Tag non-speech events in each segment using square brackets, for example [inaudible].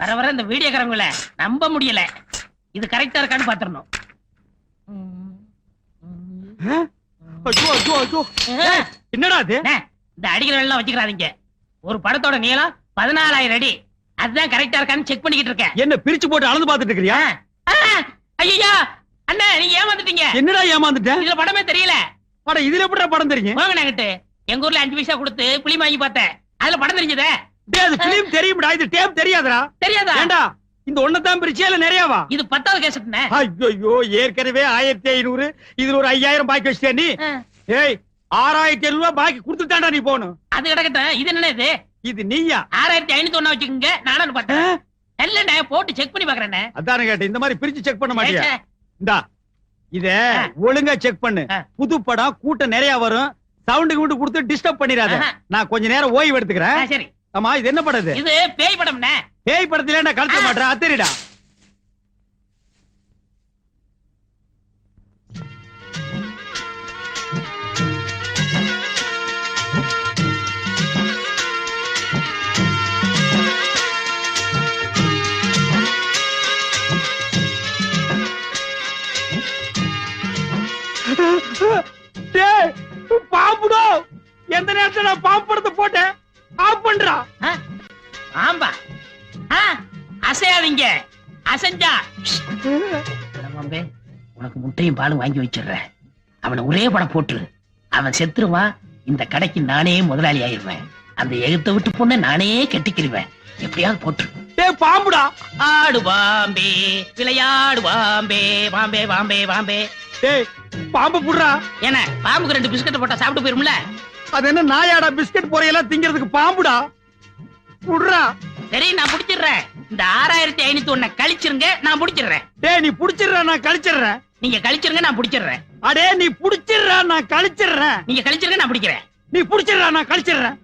வர வர இந்த வீடியோக்காரங்கள நம்ப முடியல. இது கரெக்டா இருக்கான்னு ஏய், என்னடா இது இந்த அடிக்கிற எல்லாம் வச்சுக்கிறாதீங்க. ஒரு படத்தோட நீளம் பதினாலாயிரம் அடி. அதுதான் கரெக்டா இருக்கான்னு செக் பண்ணிக்கிட்டு இருக்கேன். என்ன பிரிச்சு போட்டு அளந்து பாத்துட்டு இருக்கிறியா? ஐயா அண்ணா நீங்க ஏமாந்துட்டீங்க. என்னடா ஏமாந்துட்டேன் இதுல படமே தெரியல. அட இதுல எப்படிடா படம் தெரியும்? வாங்க நாங்கிட்டு. எங்க ஊர்ல அஞ்சு பைசா கொடுத்து புளி வாங்கி பார்த்தேன். அதுல படம் தெரிஞ்சதே. டேய் அது பிலிம் தெரியும்டா இது டேப் தெரியாதுடா. தெரியாதா? ஏண்டா இந்த ஒண்ணதான் பிரிச்சியா இல்ல நிறையவா இது பத்தாவது கேசட்னே ஐயோ ஏற்கனவே ஆயிரத்தி ஐநூறு இதுல ஒரு ஐயாயிரம் பாக்கி வச்சிட்டியா நீ? ஏய் ஆறாயிரத்தி ஐநூறு ரூபாய் பாக்கி கொடுத்துட்டாண்டா நீ போகணும் அது கிடக்கட்டும் இது என்ன இது? இது நீயா? ஆறாயிரத்தி ஐநூத்தி ஒண்ணா வச்சுக்கோங்க நானும் பார்த்தேன் இல்லண்ணே போட்டு செக் பண்ணி பாக்குறேண்ணே அதானே கேட்டேன் இந்த மாதிரி பிரிச்சு செக் பண்ண மாட்டியா. இந்தா இத. ஒழுங்கா செக் பண்ணு. புது படம் கூட்டம் நிறைய வரும். சவுண்ட் கிவுண்ட் கொடுத்து டிஸ்டர்ப் பண்ணிடாத. நான் கொஞ்ச நேரம் ஓய்வு எடுத்துக்கிறேன். சரி. ஆமா இது என்ன படம் இது? பேய் படம்ண்ணே. பேய் படத்துல கலக்க ஆ. மாட்டேன் அத்தரிடா. பாம்பே உனக்கு முட்டையும் பாலும் வாங்கி வச்சிடுறேன். அவனை ஒரே படம் போட்டுரு. அவன் செத்துருவான். இந்த கடைக்கு நானே முதலாளி ஆயிருவேன் அந்த எழுத்த விட்டு பொண்ணை நானே கெட்டிக்கிருவேன். எப்படியாவது போட்டுரு. டேய் பாம்புடா. ஆடு பாம்பே விளையாடு பாம்பே பாம்பே பாம்பே பாம்பே. டேய் பாம்பு புடுறா. என்ன பாம்புக்கு ரெண்டு பிஸ்கட் போட்டா சாப்பிட்டு போயிரும்ல? அது என்ன நாயாடா பிஸ்கட் பொறையெல்லாம் திங்கிறதுக்கு பாம்புடா. புடுறா. சரி நான் பிடிச்சிடுறேன். இந்த ஆறாயிரத்தி ஐநூத்தி ஒண்ண கழிச்சிருங்க நான் பிடிச்சிடுறேன். டேய் நீ புடிச்சிடுறா நான் கழிச்சிடுறேன். நீங்க கழிச்சிருங்க நான் பிடிச்சிடுறேன். அடே நீ புடிச்சிடுறா நான் கழிச்சிடுறேன். நீங்க கழிச்சிருங்க நான் பிடிக்கிறேன். நீ புடிச்சிடுறா நான் கழிச்சிடுறேன்.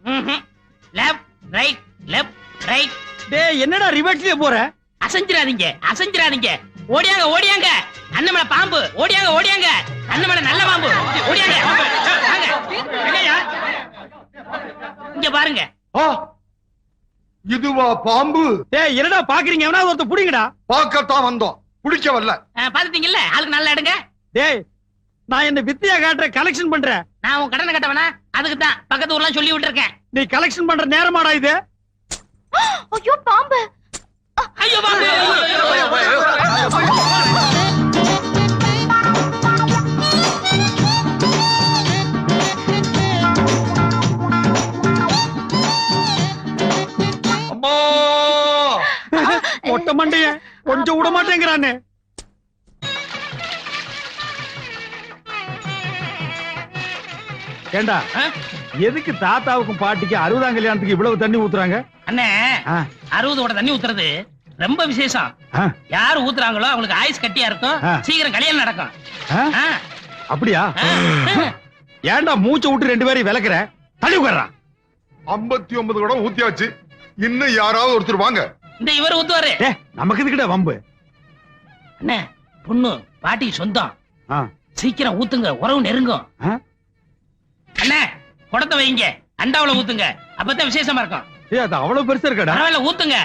லெஃப்ட் ரைட் லெஃப்ட் ரைட் டேய் என்னடா ரிவர்ஸ்லயே போற? அசைஞ்சிராதீங்க அசைஞ்சிராதீங்க ஓடியாங்க ஓடியாங்க. அண்ணமலை பாம்பு. ஓடியாங்க ஓடியாங்க. அண்ணமலை நல்ல பாம்பு. ஓடியாங்க? இங்க பாருங்க. ஆ இதுவா பாம்பு டேய் என்னடா பாக்குறீங்க எவனா ஒருத்த புடிங்கடா பார்க்கத்தான் வந்தோம் பிடிக்க வரல பாத்துட்டீங்கல்ல ஆளுக்கு நல்லா எடுங்க டேய் நான் என்ன வித்தியா காட்டுற கலெக்ஷன் பண்றேன் நான் உன் கடனை கட்டவனா அதுக்கு தான் பக்கத்து ஊர்லாம் சொல்லி விட்டுருக்கேன் நீ கலெக்ஷன் பண்ற நேரமாடா இது ஐயோ பாம்பு ஐயோ பாம்பு மொட்டை மண்டைய கொஞ்சம் விட மாட்டேங்கிறானே. ஏண்டா எதுக்கு தாத்தாவுக்கும் பாட்டிக்கு அறுபதாம் கல்யாணத்துக்கு இவ்வளவு தண்ணி ஊத்துறாங்க? அண்ணே ஆ, அறுபது ஓட தண்ணி ஊத்துறது ரொம்ப விசேஷம். யாரு ஊத்துறாங்களோ அவங்களுக்கு ஆயுஸ் கட்டியா இருக்கும். சீக்கிரம் கல்யாணம் நடக்கும். அப்படியா? ஆ. ஏன்டா மூச்சை விட்டு ரெண்டு பேரையும் விளக்குற? தள்ளி உட்கார்றான் ஐம்பத்தி ஒன்பது குடம் ஊத்தியாச்சு. இன்னும் யாராவது ஒருத்தர் வாங்க. இந்த இவர் ஊத்துவாரு. நமக்கு இதுக்கிட்ட வம்பு. அண்ணே பொண்ணு பாட்டி சொந்தம். சீக்கிரம் ஊத்துங்க உறவு நெருங்கும்? அண்ணே குடத்தை வைங்க அண்டாவுல ஊத்துங்க. அப்பதான் விசேஷமா இருக்கும். அது அவ்வளவு பெருசா இருக்கடா? பரவாயில்ல ஊத்துங்க.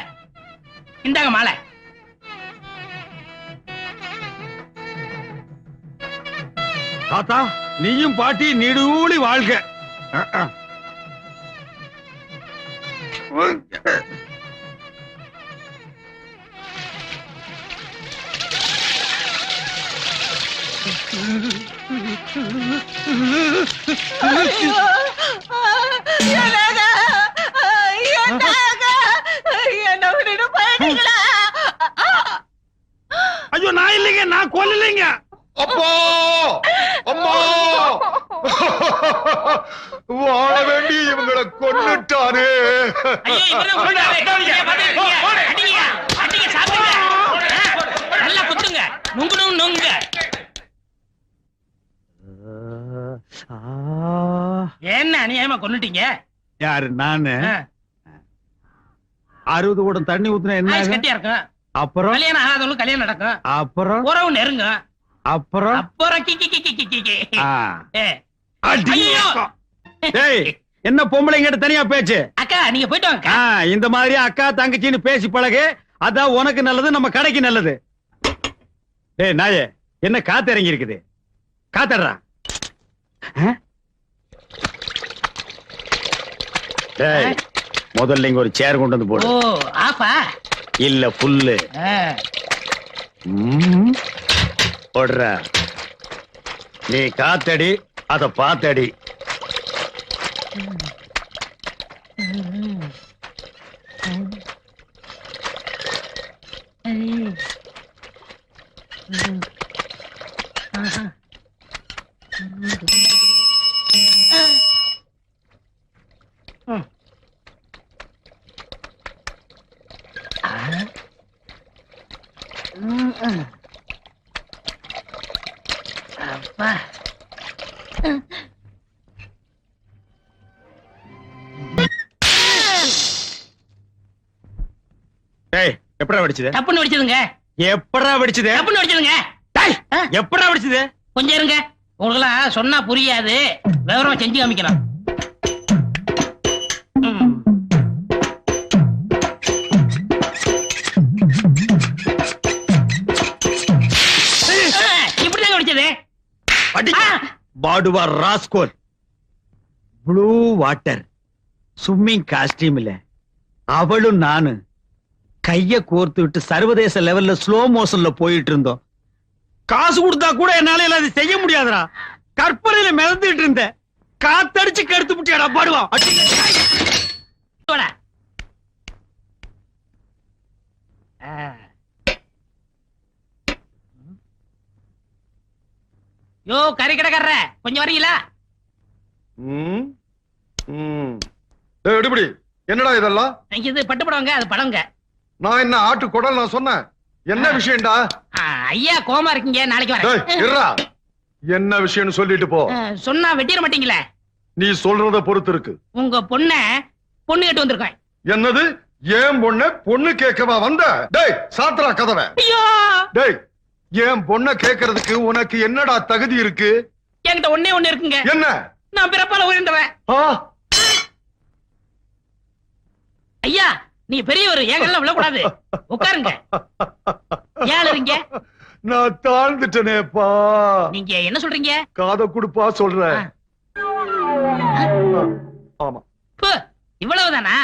இந்தாங்க மாலை. தாத்தா நீயும் பாட்டி நீடூழி வாழ்க. ஐயோ நான் இல்லைங்க நான் கொல்லலைங்க. அப்பா! அம்மா! வாழ வேண்டி இவங்களை. ஆ, நல்லா குத்துங்க. நுங்கு நுங்கு நுங்க என்ன அநியாயமா கொன்னுட்டீங்க? யாரு நானு? அறுபது கூடம் தண்ணி ஊத்துனா என்ன? கட்டியா இருக்கும்? அப்புறம்? கல்யாணம் ஆகாதவங்களுக்கு கல்யாணம் நடக்கும். அப்புறம்? உறவு நெருங்கும் அப்புறம்? அப்புறம் கி கி கி கி கி கி ஆ. ஏ, அடி. ஐயோ! அக்கா. டேய் என்ன பொம்பளைங்கிட்ட தனியா பேச்சு? அக்கா நீங்க போயிட்டு வாங்க. இந்த மாதிரி அக்கா தங்கச்சின்னு பேசி பழகு. அதான் உனக்கு நல்லது நம்ம கடைக்கு நல்லது. டேய் நாயே என்ன காத்து இறங்கி இருக்குது காத்தடுறா ஆ? டேய் முதல்ல இங்க ஒரு சேர் கொண்டு வந்து போடு. ஆப்பா? இல்ல புல்லு. போடுற. நீ காத்தடி அத பாத்தடி. அப்பா டேய் எப்படா வெடிச்சது? தப்புன்னு வெடிச்சதுங்க. எப்படா வெடிச்சது? தப்புன்னு வெடிச்சதுங்க. டேய்? எப்படா வெடிச்சது? கொஞ்சம் இருங்க. உங்களுக்கெல்லாம் சொன்னா புரியாது. விவரமா செஞ்சு காமிக்கலாம். பாடுவா ராஸ்கோல். Blue water. ஸ்விம்மிங் காஸ்டியூம்ல அவளும் நானு கைய கோர்த்து விட்டு சர்வதேச லெவல்ல ஸ்லோ மோஷன்ல போயிட்டு இருந்தோம். காசு கொடுத்தா கூட என்னால அது செய்ய முடியாதுடா கற்பனையில மிதந்துட்டு இருந்தேன் காத்தடிச்சு கெடுத்து முட்டியாடா பாடுவா வாடா. ஆ. யோ கறி கடைக்காரர கொஞ்சம் வரீங்களா ம். ம். டேய், எடுபடி என்னடா இதெல்லாம் இது பட்டு படவங்க அது படங்க நான் என்ன ஆட்டு குடல் நான் சொன்னேன் என்ன விஷயம்டா? ஐயா கோமா இருக்கீங்க நாளைக்கு டேய், வரேன் என்ன விஷயம்னு சொல்லிட்டு போ. சொன்னா வெட்டிட மாட்டீங்களே? நீ சொல்றத பொறுத்து இருக்கு. உங்க பொண்ண பொண்ணு கேட்டு வந்திருக்கேன். என்னது? ஏன் பொண்ண பொண்ணு கேட்கவா வந்த? டேய் சாத்திரா கதவை. ஐயோ! டேய் ஏன் பொண்ண கேக்குறதுக்கு உனக்கு என்னடா தகுதி இருக்கு? என்கிட்ட ஒண்ணே ஒண்ணு இருக்குங்க. என்ன? நான் பிறப்பால உயர்ந்தவன். ஐயா நீ பெரியவர் ஏங்கெல்லாம் விழக்கூடாது. உட்காருங்க. ஏன் இருங்க நான் தாழ்ந்துட்டனேப்பா. நீங்க என்ன சொல்றீங்க? காத குடுப்பா சொல்றேன். ஆமா. இவ்வளவுதானா?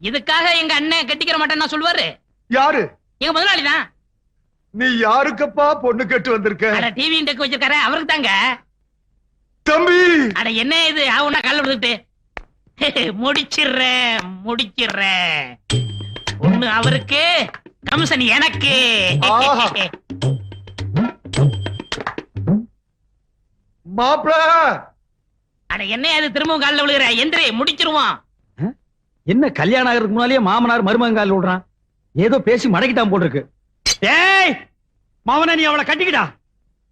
இதுக்காக எங்க அண்ணன் கட்டிக்கிற மாட்டேன்னு சொல்லுவாரு. யாரு? எங்க முதலாளி தான். நீ யாருக்கப்பா பொண்ணு கேட்டு வந்திருக்க? டிவி டெக்கு வச்சிருக்காரு அவருக்கு தாங்க தம்பி! அட என்ன இது? ஆவுனா கால விடுத்துட்டு [laughs] முடிச்சிடுறேன் முடிச்சிடுறேன். ஒண்ணு அவருக்கு கமிஷன் எனக்கு. மாப்பிள! அட என்ன அது திரும்பவும் காலில் விழுகிற? எந்திரி முடிச்சிருவோம். என்ன கல்யாணம் ஆகிறதுக்கு முன்னாலேயே மாமனார் மருமங்கால் விடுறான் ஏதோ பேசி மடக்கிட்டான் போல் இருக்கு டேய்! மாமனை நீ அவளை கட்டிக்கிடா.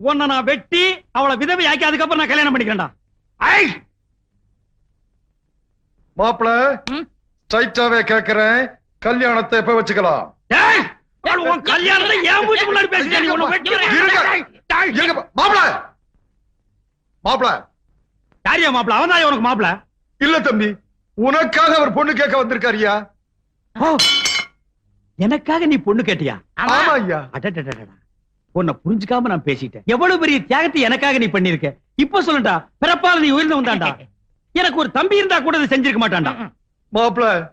உன்னை நான் வெட்டி அவளை விதவை ஆக்கி அதுக்கப்புறம் நான் கல்யாணம் பண்ணிக்கிறேன்டா. ஐ மாப்பிள ம்? ஸ்ட்ரைட்டாவே கேக்குறேன். கல்யாணத்தை எப்ப வச்சுக்கலாம்? கல்யாணத்தை ஏன் முன்னாடி. இருங்க, மாப்பிள. மாப்பிள. யாரியா மாப்பிள? அவன் தான் உனக்கு மாப்பிள? இல்ல தம்பி உனக்காக அவர் பொண்ணு கேட்க வந்திருக்காருயா? எனக்காக நீ பொண்ணு கேட்டியா? ஆமா. ஐயா. உன்னை புரிஞ்சுக்காம நான் பேசிட்டேன். எவ்வளவு பெரிய தியாகத்தை எனக்காக நீ பண்ணிருக்க இப்ப சொல்லுடா பிறப்பால நீ உயர்ந்து வந்தாண்டா? எனக்கு ஒரு தம்பி இருந்தா கூட இதை செஞ்சிருக்க மாட்டான்டா. மாப்பிள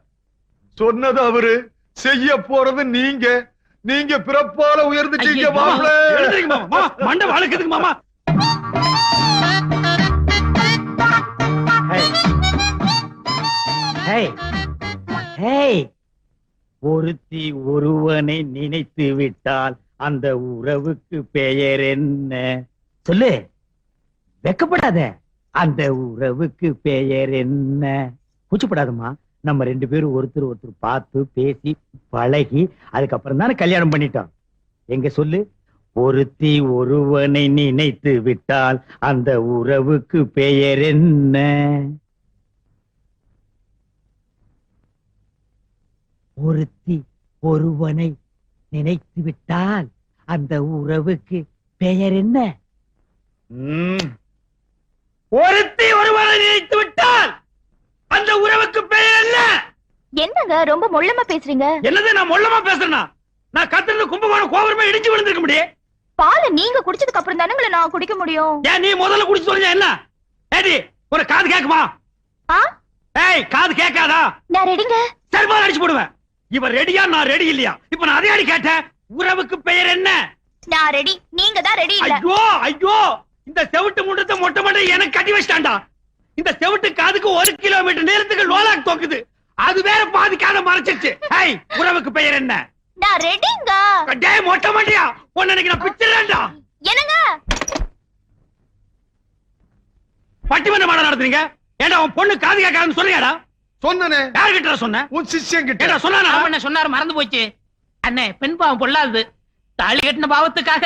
சொன்னது அவரு. செய்ய போறது நீங்க. நீங்க பிறப்பால உயர்ந்துட்டீங்க மாப்பிள. எழுந்திருங்க மாமா. மாமா, மண்டை மாமா. ஹேய். ஹேய். ஹேய். ஒருத்தி ஒருவனை நினைத்து விட்டால் அந்த உறவுக்கு பெயர் என்ன? சொல்லு. வெக்கப்படாத. அந்த உறவுக்கு பெயர் என்ன? கூச்சப்படாதம்மா. நம்ம ரெண்டு பேரும் ஒருத்தர் ஒருத்தர் பார்த்து பேசி பழகி அதுக்கப்புறம் தானே கல்யாணம் பண்ணிட்டோம். எங்க சொல்லு? ஒருத்தி ஒருவனை நினைத்து விட்டால் அந்த உறவுக்கு பெயர் என்ன? ஒருத்தி ஒருவனை நினைத்து விட்டால் அந்த உறவுக்கு பெயர் என்ன? ஒருத்தி ஒருவனை நினைத்து விட்டால் அந்த உறவுக்கு பெயர் என்ன? என்னங்க ரொம்ப மொள்ளமா பேசுறீங்க? என்னது நான் மொள்ளமா பேசுறேனா? நான் கத்துறது கும்பகோணம் கோபுரமே இடிச்சு விழுந்திருக்க முடியும் பாலை நீங்க குடிச்சதுக்கு அப்புறம் தானுங்களே நான் குடிக்க முடியும்? ஏன் நீ முதல்ல குடிச்சு சொல்லுங்க என்ன? ஏடி ஒரு காது கேக்குமா? ஆ? ஏய் காது கேட்காதா? நான் ரெடிங்க. செருப்பால் அடிச்சு போடுவேன். இவன் ரெடியா நான் ரெடி இல்லையா? இப்ப நான் அதே அடி கேட்டேன்? உறவுக்கு பெயர் என்ன? நான் ரெடி. நீங்க தான் ரெடி இல்ல. ஐயோ ஐயோ! இந்த செவிட்டு முண்டத்தை மொட்டை மொட்டை எனக்கு கட்டி வச்சிட்டான்டா. இந்த செவிட்டு காதுக்கு ஒரு கிலோமீட்டர் நேரத்துக்கு லோலாக் தோக்குது. அது வேற பாதி காதை மறைச்சிருச்சு. ஐய் உறவுக்கு பெயர் என்ன? நான் ரெடிங்க. டேய் மொட்டை மண்டியா உன்னை இன்னைக்கு நான் பிச்சிடறேன்டா என்னங்க? பட்டிமன்ற மாடம் நடத்துறீங்க? ஏன்டா உன் பொண்ணு காது கேட்காதுன்னு சொல்லியாடா? சொன்னனே. யாருகிட்ட சொன்ன? உன் சிஷ்யன் ஏடா கிட்ட சொன்னானா? அவன் சொன்னாரு மறந்து போச்சு. அண்ணே பெண் பாவம் பொல்லாது தாலி கட்டின பாவத்துக்காக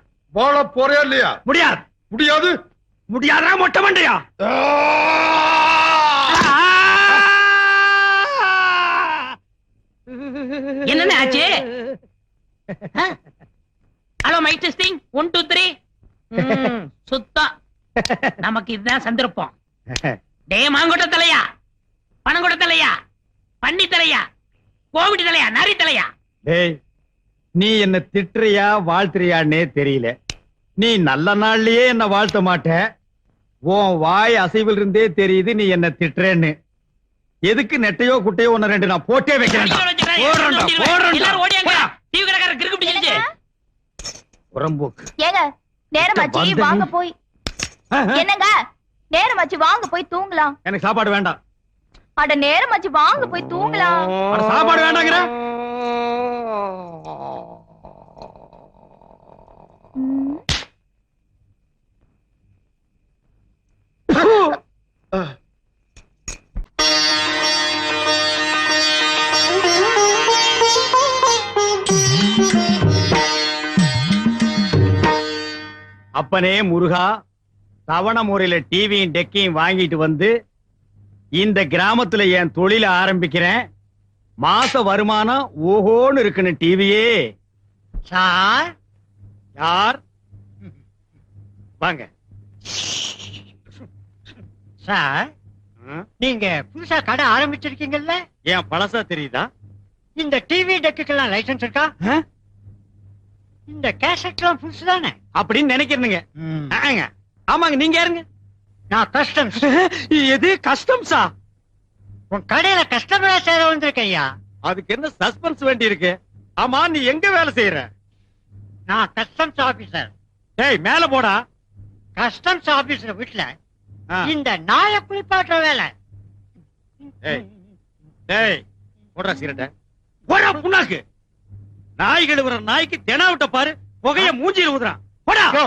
வாழ போறியா இல்லையா? முடியாது. முடியாது? முடியாதா மொட்டை மண்டையா? என்னண்ணே ஆச்சு? Hello mic testing one two three சுத்தம். நமக்கு இதுதான் சந்தர்ப்பம். டே மாங்கொட்ட தலையா? பணங்கொட்ட தலையா? பன்னி தலையா? கோவிட் தலையா? நரி தலையா? டேய் நீ என்ன திட்டுறியா வாழ்த்துறியான்னே தெரியல. நீ நல்ல நாள்லயே என்ன வாழ்த்த மாட்ட. உன் வாய் அசைவில் இருந்தே தெரியுது நீ என்ன திட்டுறேன்னு. எதுக்கு நெட்டையோ குட்டையோ ஒன்னு ரெண்டு நான் போட்டே பிடிச்சிருச்சு. புறம்போக்கு ஏங்க நேரமாச்சு வாங்க போய். என்னங்க நேரமாச்சு வாங்க போய் தூங்கலாம். எனக்கு சாப்பாடு வேண்டாம். அட நேரமாச்சு வாங்க போய் தூங்கலாம். அட, சாப்பாடு வேண்டாங்கிற. அப்பனே முருகா தவண முறையில டிவியும் டெக்கையும் வாங்கிட்டு வந்து இந்த கிராமத்துல என் தொழில ஆரம்பிக்கிறேன். மாச வருமானம் ஓஹோன்னு இருக்குன்னு டிவியே சார்? யார்? வாங்க. சார்? நீங்க புதுசா கடை ஆரம்பிச்சிருக்கீங்கல்ல? ஏன் பழசா தெரியுதா? இந்த டிவி டெக்குக்கெல்லாம் லைசென்ஸ் இருக்கா? இந்த கேசட்லாம் புதுசு தானே அப்படின்னு நினைக்கிறீங்க ஆங்க. ஆமாங்க. நீங்க யாருங்க? நான் கஸ்டம்ஸ் எது? கஸ்டம்ஸா உன் கடையில கஸ்டமரா சேர வந்திருக்கேன் ஐயா அதுக்கு என்ன சஸ்பென்ஸ் வேண்டி இருக்கு ஆமா நீ எங்க வேலை செய்யற? நான் கஸ்டம்ஸ் ஆபீசர் டேய் மேல போடா. கஸ்டம்ஸ் ஆபீசர் வீட்டுல. இந்த நாய குளிப்பாட்டுற வேலை. ஏய். டேய் போடுறா சிகரெட்ட. போடா புண்ணாக்கு. நாய் கழுவுற நாய்க்கு தெனாவிட்ட பாரு புகைய மூஞ்சில ஊதுறான். போடா. யோ,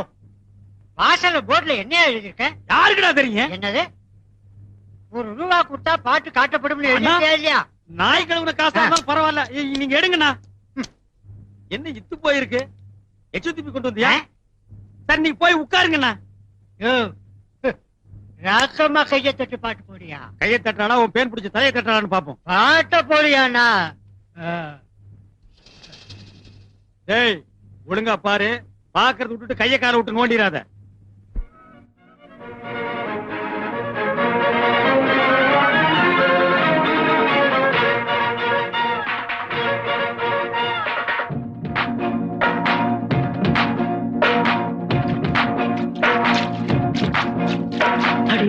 வாசல்ல போர்டுல என்ன எழுதியிருக்க? யாருக்குடா தெரியும்? என்னது? ஒரு ரூபா கொடுத்தா பாட்டு காட்டப்படும் இல்லையா நாய் கழுவுற காசா இருந்தாலும் பரவாயில்ல. நீங்க எடுங்கண்ணா. என்ன இத்து போயிருக்கு? எச்சு திருப்பி கொண்டு வந்தியா? சரி நீ போய் உட்காருங்கண்ணா. ராக்கம்மா கைய தட்டு பாட்டு போடியா கையை தட்டாடா உன் பேன் பிடிச்ச தலையை தட்டாடான்னு பாப்போம். பாட்ட போடியாண்ணா டேய் ஒழுங்கா பாரு. பாக்குறது விட்டுட்டு கைய கால விட்டு நோண்டிராத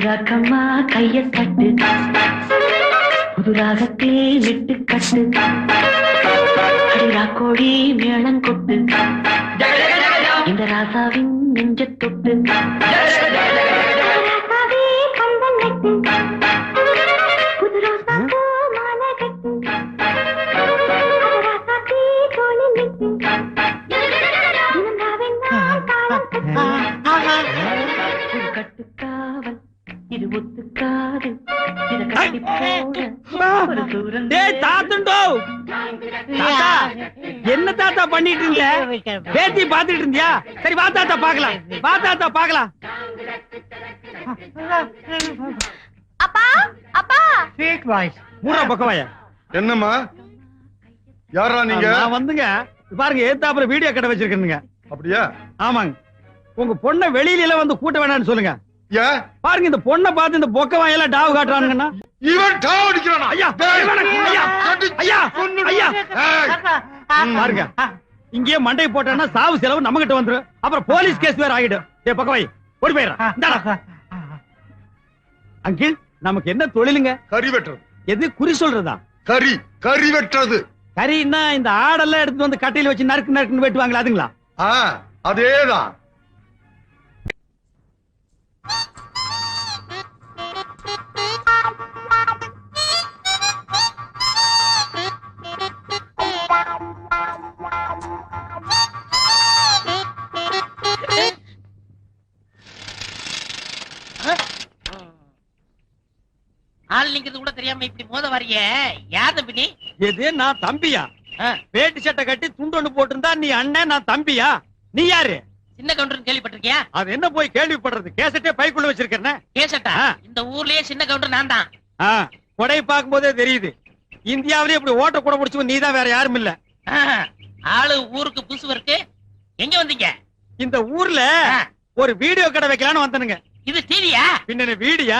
அடிராக்கம்மா கைய கட்டு புது ராகத்தில் விட்டு கட்டு. அடிராக்கோடி மேளம் கொட்டு. இந்த ராசாவின் நெஞ்ச தொட்டு. தட்டு. கட்டுக்காவல் இது ஒத்துக்காது. இத கட்டி என்ன தாத்தா பண்ணிட்டு இருங்க பேத்தி பாத்துட்டு இருந்தியா சரி வா தாத்தா பாக்கலாம் வா தாத்தா பாக்கலாம் அப்பா அப்பா! ஸ்வீட் வாய்ஸ் மூணா பக்கவாயா. என்னம்மா? யாரா நீங்க? நான் வந்துங்க. பாருங்க ஏத்தாப்புல வீடியோ கடை வச்சிருக்கேனுங்க. அப்படியா? ஆமாங்க. உங்க பொண்ணை வெளியில எல்லாம் வந்து கூட்ட வேணாம்னு சொல்லுங்க. பாருங்க இந்த பொண்ணை பார்த்து இந்த பொக்க வாயெல்லாம் டாவு காட்டுறானுங்கண்ணா இவன் டாவ் அடிக்கிறானா? ஐயா, டேய், இவனை, ஐயா, அடிச்சு ஐயா, கொன்னுடு. ஐயா. ஏய், பாருங்க. இங்கேயே மண்டை போட்டான்னா சாவு செலவு நம்ம கிட்ட வந்துரும். அப்புறம் போலீஸ் கேஸ் வேற ஆகிடும். ஏ பக்கவாய் ஓடி போயிடுறா. இந்தாடா. அங்கிள் நமக்கு என்ன தொழிலுங்க? கறி வெட்டுறது. எது குறி சொல்றதா? கறி கறி வெட்டுறது. கறின்னா இந்த ஆடெல்லாம் எடுத்து வந்து கட்டையில வச்சு நறுக்கு நறுக்குன்னு வெட்டுவாங்களா அதுங்களா? ஆ அதேதான். ஆள் நிக்கிறது கூட தெரியாம இப்படி மோத வரிய. யார் தம்பி நீ எது? நான் தம்பியா? வேட்டி சட்டை கட்டி துண்டு ஒண்ணு போட்டிருந்தா நீ அண்ணன் நான் தம்பியா? நீ யாரு? சின்ன கவுண்டர் கேள்விப்பட்டிருக்கியா? அது என்ன போய் கேள்விப்படுறது? கேசட்டே பைக்குள்ள வச்சிருக்கேன் கேசட்டா. இந்த ஊர்லயே சின்ன கவுண்டர் நான் தான். கொடை பார்க்கும்போதே தெரியுது. இந்தியாவிலேயே இப்படி ஓட்ட கூட முடிச்சு நீ தான் வேற யாரும் இல்ல. ஆளு ஊருக்கு புதுசு இருக்கு. எங்க வந்தீங்க? இந்த ஊர்ல ஒரு வீடியோ கடை வைக்கலாம்னு வந்தனுங்க. இது டிவியா பின்ன வீடியா?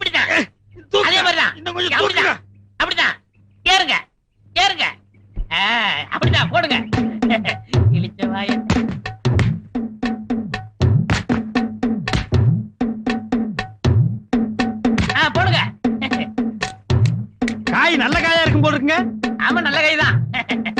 அப்படிதான் தூக்குங்க. அதே மாதிரிதான். இன்னும் கொஞ்சம் அப்படிதான். அப்படிதான். ஏறுங்க. ஏறுங்க. அப்படிதான். போடுங்க. [laughs] இழிச்ச வாய. போடுங்க. [laughs] காய் நல்ல காயா இருக்கும் போல இருக்குங்க. ஆமா நல்ல கைதான் ஆ, [laughs]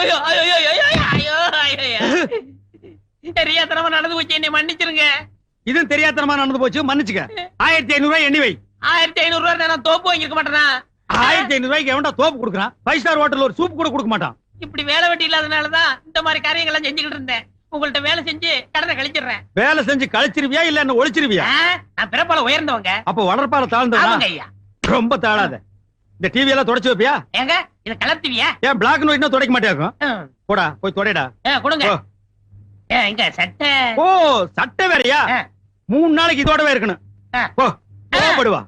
ஐயோ ஐயோ ஐயோ ஐயோ ஐயோ ஐயோ தெரியாதனமா நடந்து போச்சு என்னை மன்னிச்சிருங்க. இதுவும் தெரியாதனமா நடந்து போச்சு மன்னிச்சுக்க. ஆயிரத்தி ஐநூறு ரூபாய் எண்ணி வை. ஆயிரத்தி ஐநூறு ரூபாய் நான் தோப்பு வாங்கிருக்க மாட்டேனா? ஆயிரத்தி ஐநூறு ரூபாய்க்கு எவன்டா தோப்பு கொடுக்குறான் ஃபைவ் ஸ்டார் ஹோட்டல் ஒரு சூப் கூட கொடுக்க மாட்டான். இப்படி வேலை வெட்டி இல்லாதனாலதான் இந்த மாதிரி காரியங்கள் எல்லாம் செஞ்சுக்கிட்டு இருந்தேன். உங்கள்ட்ட வேலை செஞ்சு கடனை கழிச்சிடுறேன். வேலை செஞ்சு கழிச்சிருவியா இல்ல என்ன ஒழிச்சிருவியா? ஆ, நான் பிறப்பால உயர்ந்தவங்க. அப்ப வளர்ப்பால ஐயா. ரொம்ப தாழாத. இந்த டிவி எல்லாம் தொடச்சு வைப்பியா? ஏங்க இத கலத்துவியா ஏன் பிளாக் அண்ட் ஒயிட்னா துடைக்க மாட்டேக்கும் ம். போடா போய் தொடைடா. கொடுங்க. இங்க சட்டை. ஓ சட்டை வேறயா. மூணு நாளைக்கு இதோடவே இருக்கணும். போ போடுவா